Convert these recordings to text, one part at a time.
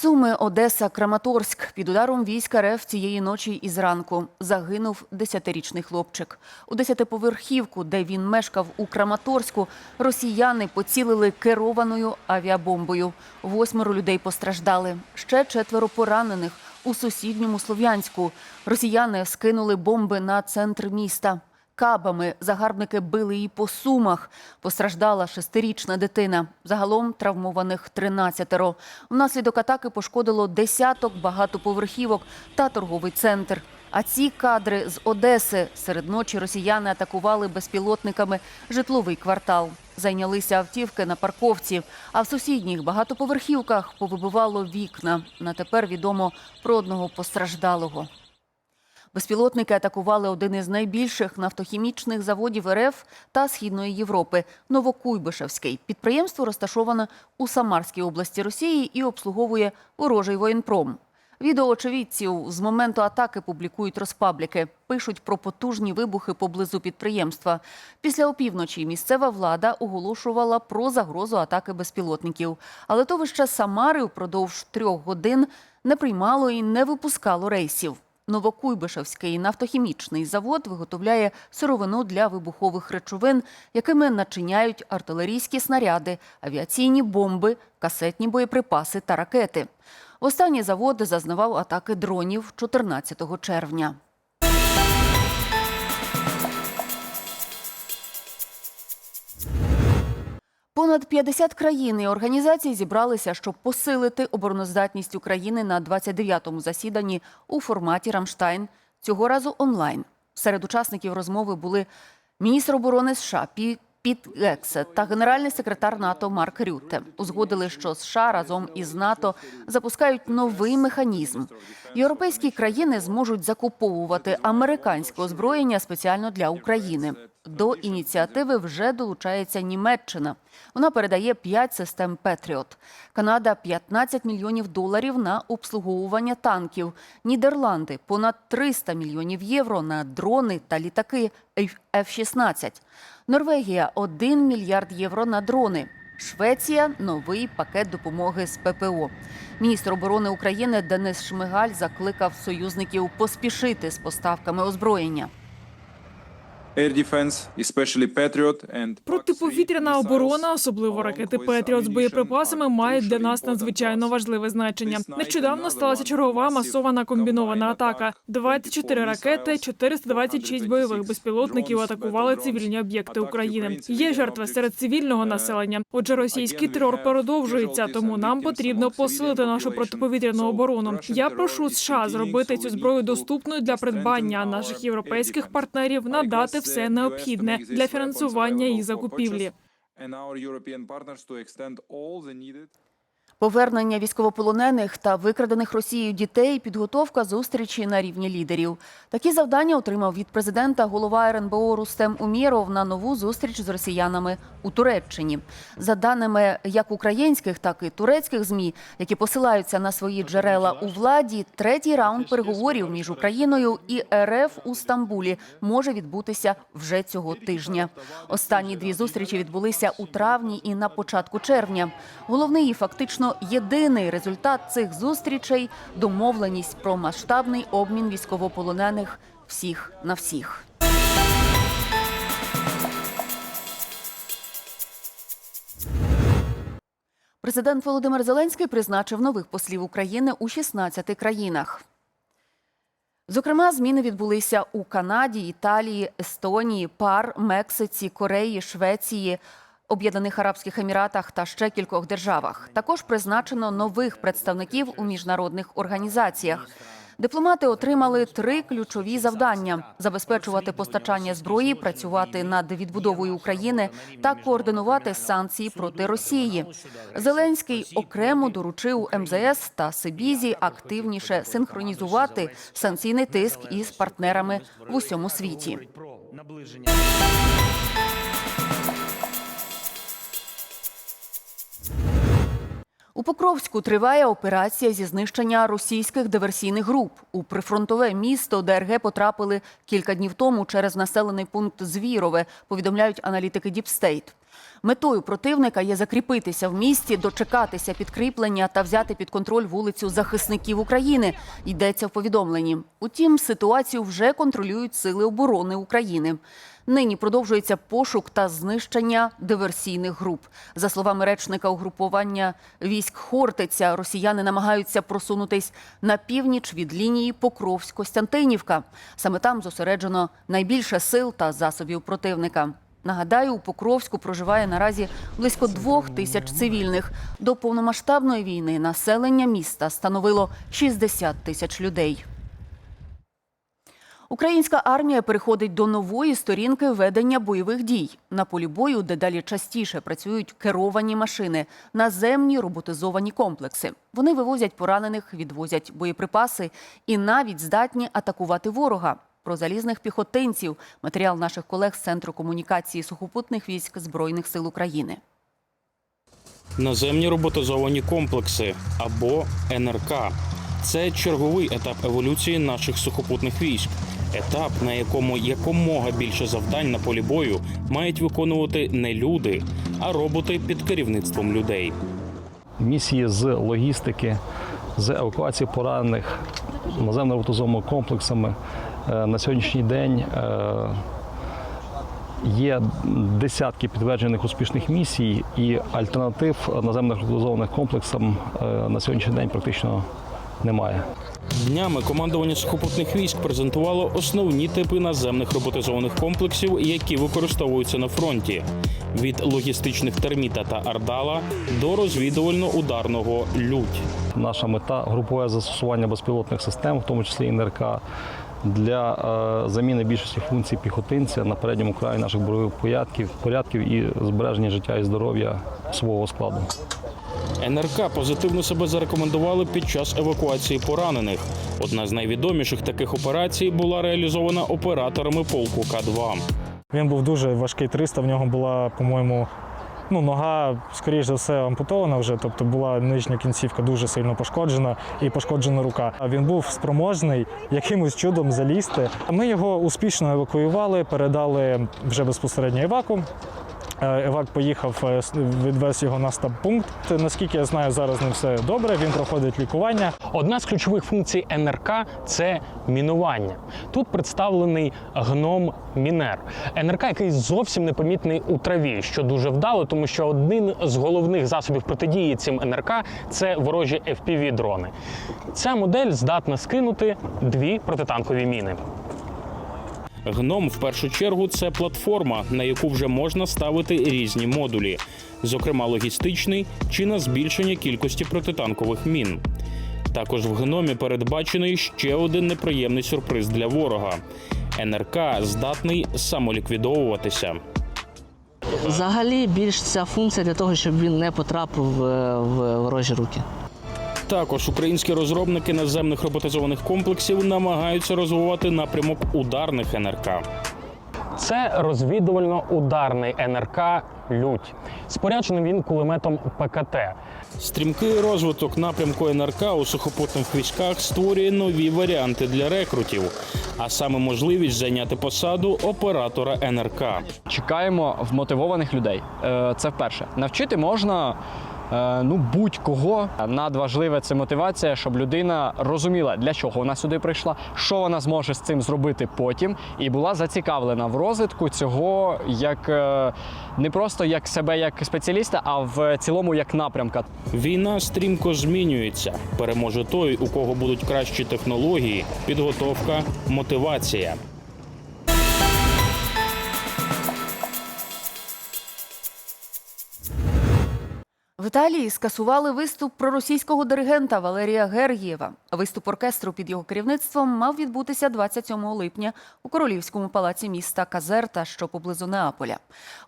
Суми, Одеса, Краматорськ. Під ударом військ РФ цієї ночі і зранку загинув десятирічний хлопчик. У десятиповерхівку, де він мешкав у Краматорську, росіяни поцілили керованою авіабомбою. Восьмеро людей постраждали. Ще четверо поранених у сусідньому Слов'янську. Росіяни скинули бомби на центр міста. Кабами загарбники били її по сумах. Постраждала шестирічна дитина. Загалом травмованих 13-ро. Внаслідок атаки пошкодило десяток багатоповерхівок та торговий центр. А ці кадри з Одеси серед ночі росіяни атакували безпілотниками житловий квартал. Зайнялися автівки на парковці, а в сусідніх багатоповерхівках повибивало вікна. На тепер відомо про одного постраждалого. Безпілотники атакували один із найбільших нафтохімічних заводів РФ та Східної Європи – Новокуйбишевський. Підприємство розташоване у Самарській області Росії і обслуговує ворожий воєнпром. Відео очевидців з моменту атаки публікують розпабліки. Пишуть про потужні вибухи поблизу підприємства. Після опівночі місцева влада оголошувала про загрозу атаки безпілотників. Але товище Самари впродовж трьох годин не приймало і не випускало рейсів. Новокуйбишевський нафтохімічний завод виготовляє сировину для вибухових речовин, якими начиняють артилерійські снаряди, авіаційні бомби, касетні боєприпаси та ракети. Останній завод зазнавав атаки дронів 14 червня. Понад 50 країн і організацій зібралися, щоб посилити обороноздатність України на 29-му засіданні у форматі Рамштайн. Цього разу онлайн. Серед учасників розмови були міністр оборони США Пі- Піт Гексет та генеральний секретар НАТО Марк Рютте. Узгодили, що США разом із НАТО запускають новий механізм. Європейські країни зможуть закуповувати американське озброєння спеціально для України. До ініціативи вже долучається Німеччина. Вона передає 5 систем Петріот. Канада 15 мільйонів доларів на обслуговування танків. Нідерланди понад 300 мільйонів євро на дрони та літаки F-16. Норвегія 1 мільярд євро на дрони. Швеція новий пакет допомоги з ППО. Міністр оборони України Денис Шмигаль закликав союзників поспішити з поставками озброєння. Протиповітряна оборона, особливо ракети Петріот з боєприпасами, мають для нас надзвичайно важливе значення. Нещодавно сталася чергова масована комбінована атака. 24 ракети, 426 бойових безпілотників атакували цивільні об'єкти України. Є жертви серед цивільного населення. Отже, російський терор продовжується, тому нам потрібно посилити нашу протиповітряну оборону. Я прошу США зробити цю зброю доступною для придбання а наших європейських партнерів надати все необхідне для фінансування їх закупівлі. Повернення військовополонених та викрадених Росією дітей, підготовка зустрічі на рівні лідерів. Такі завдання отримав від президента голова РНБО Рустем Умєров на нову зустріч з росіянами у Туреччині. За даними як українських, так і турецьких змі, які посилаються на свої джерела у владі, третій раунд переговорів між Україною і РФ у Стамбулі може відбутися вже цього тижня. Останні дві зустрічі відбулися у травні і на початку червня. Головний і фактично єдиний результат цих зустрічей домовленість про масштабний обмін військовополонених всіх на всіх. Президент Володимир Зеленський призначив нових послів України у 16 країнах. Зокрема, зміни відбулися у Канаді, Італії, Естонії, ПАР, Мексиці, Кореї, Швеції, Об'єднаних Арабських Еміратах та ще кількох державах. Також призначено нових представників у міжнародних організаціях. Дипломати отримали три ключові завдання: забезпечувати постачання зброї, працювати над відбудовою України та координувати санкції проти Росії. Зеленський окремо доручив МЗС та Сибізі активніше синхронізувати санкційний тиск із партнерами в усьому світі. У Покровську триває операція зі знищення російських диверсійних груп. У прифронтове місто ДРГ потрапили кілька днів тому через населений пункт Звірове, повідомляють аналітики Діпстейт. Метою противника є закріпитися в місті, дочекатися підкріплення та взяти під контроль вулицю захисників України. Йдеться в повідомленні. Утім, ситуацію вже контролюють сили оборони України. Нині продовжується пошук та знищення диверсійних груп. За словами речника угрупування військ Хортиця, росіяни намагаються просунутись на північ від лінії Покровськ-Костянтинівка. Саме там зосереджено найбільше сил та засобів противника. Нагадаю, у Покровську проживає наразі близько двох тисяч цивільних. До повномасштабної війни населення міста становило 60 тисяч людей. Українська армія переходить до нової сторінки ведення бойових дій. На полі бою дедалі частіше працюють керовані машини, наземні роботизовані комплекси. Вони вивозять поранених, відвозять боєприпаси і навіть здатні атакувати ворога. Про залізних піхотинців матеріал наших колег з центру комунікації сухопутних військ Збройних сил України. Наземні роботизовані комплекси або НРК. Це черговий етап еволюції наших сухопутних військ. Етап, на якому якомога більше завдань на полі бою мають виконувати не люди, а роботи під керівництвом людей. місії з логістики, з евакуації поранених наземно роботизованими комплексами. Е, На сьогоднішній день е, є десятки підтверджених успішних місій, і альтернатив наземних роботизованих комплексам е, на сьогоднішній день практично немає. Днями командування сухопутних військ презентувало основні типи наземних роботизованих комплексів, які використовуються на фронті: від логістичних терміта та ардала до розвідувально-ударного лють. Наша мета групове застосування безпілотних систем, в тому числі і НРК, для е, заміни більшості функцій піхотинця на передньому краї наших бойових порядків, порядків і збереження життя і здоров'я свого складу. НРК позитивно себе зарекомендували під час евакуації поранених. Одна з найвідоміших таких операцій була реалізована операторами полку К-2. Він був дуже важкий 300, в нього була, по-моєму, ну, нога, скоріш за все, ампутована вже, тобто була нижня кінцівка дуже сильно пошкоджена і пошкоджена рука. А Він був спроможний якимось чудом залізти. Ми його успішно евакуювали, передали вже безпосередньо еваку. Евак поїхав, е, відвез його на стаб-пункт. Наскільки я знаю, зараз ним все добре. Він проходить лікування. Одна з ключових функцій НРК це мінування. Тут представлений гном Мінер. НРК, який зовсім непомітний у траві, що дуже вдало, тому що один з головних засобів протидії цим НРК це ворожі fpv дрони Ця модель здатна скинути дві протитанкові міни. Гном в першу чергу це платформа, на яку вже можна ставити різні модулі, зокрема логістичний чи на збільшення кількості протитанкових мін. Також в гномі передбачений ще один неприємний сюрприз для ворога. НРК здатний самоліквідовуватися. Взагалі більш ця функція для того, щоб він не потрапив е, в ворожі руки. Також українські розробники наземних роботизованих комплексів намагаються розвивати напрямок ударних НРК. Це розвідувально-ударний НРК Лють. Споряджений він кулеметом ПКТ. Стрімкий розвиток напрямку НРК у сухопутних військах створює нові варіанти для рекрутів, а саме можливість зайняти посаду оператора НРК. чекаємо вмотивованих людей. Е, Це вперше. Навчити можна. Е, Ну, будь-кого надважливе це мотивація, щоб людина розуміла, для чого вона сюди прийшла, що вона зможе з цим зробити потім, і була зацікавлена в розвитку цього як е, не просто як себе як спеціаліста, а в цілому як напрямка. Війна стрімко змінюється. Переможе той, у кого будуть кращі технології, підготовка, мотивація. Італії скасували виступ проросійського диригента Валерія Гергієва. Виступ оркестру під його керівництвом мав відбутися 27 липня у королівському палаці міста Казерта, що поблизу Неаполя.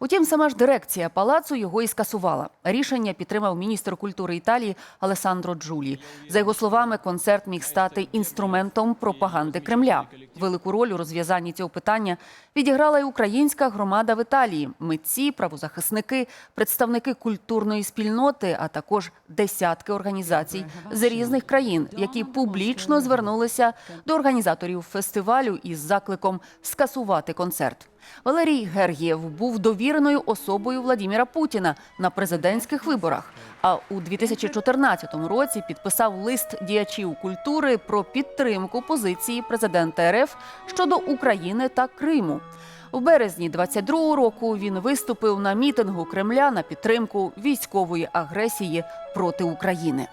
Утім, сама ж дирекція палацу його і скасувала. Рішення підтримав міністр культури Італії Алесандро Джулі. За його словами, концерт міг стати інструментом пропаганди Кремля. Велику роль у розв'язанні цього питання відіграла й українська громада в Італії, митці, правозахисники, представники культурної спільноти, а також десятки організацій з різних країн, які публічно звернулися до організаторів фестивалю із закликом скасувати концерт. Валерій Гергієв був довіреною особою Владіміра Путіна на президентських виборах. А у 2014 році підписав лист діячів культури про підтримку позиції президента РФ щодо України та Криму. В березні 22-го року він виступив на мітингу Кремля на підтримку військової агресії проти України.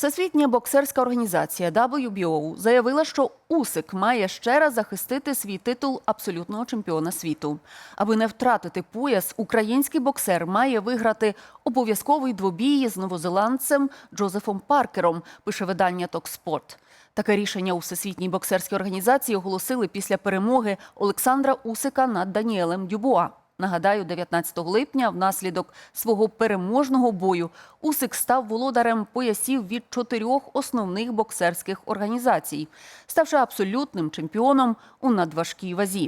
Всесвітня боксерська організація WBO заявила, що Усик має ще раз захистити свій титул абсолютного чемпіона світу. Аби не втратити пояс, український боксер має виграти обов'язковий двобій з новозеландцем Джозефом Паркером. Пише видання Токспорт. Таке рішення у всесвітній боксерській організації оголосили після перемоги Олександра Усика над Даніелем Дюбуа. Нагадаю, 19 липня внаслідок свого переможного бою Усик став володарем поясів від чотирьох основних боксерських організацій, ставши абсолютним чемпіоном у надважкій вазі.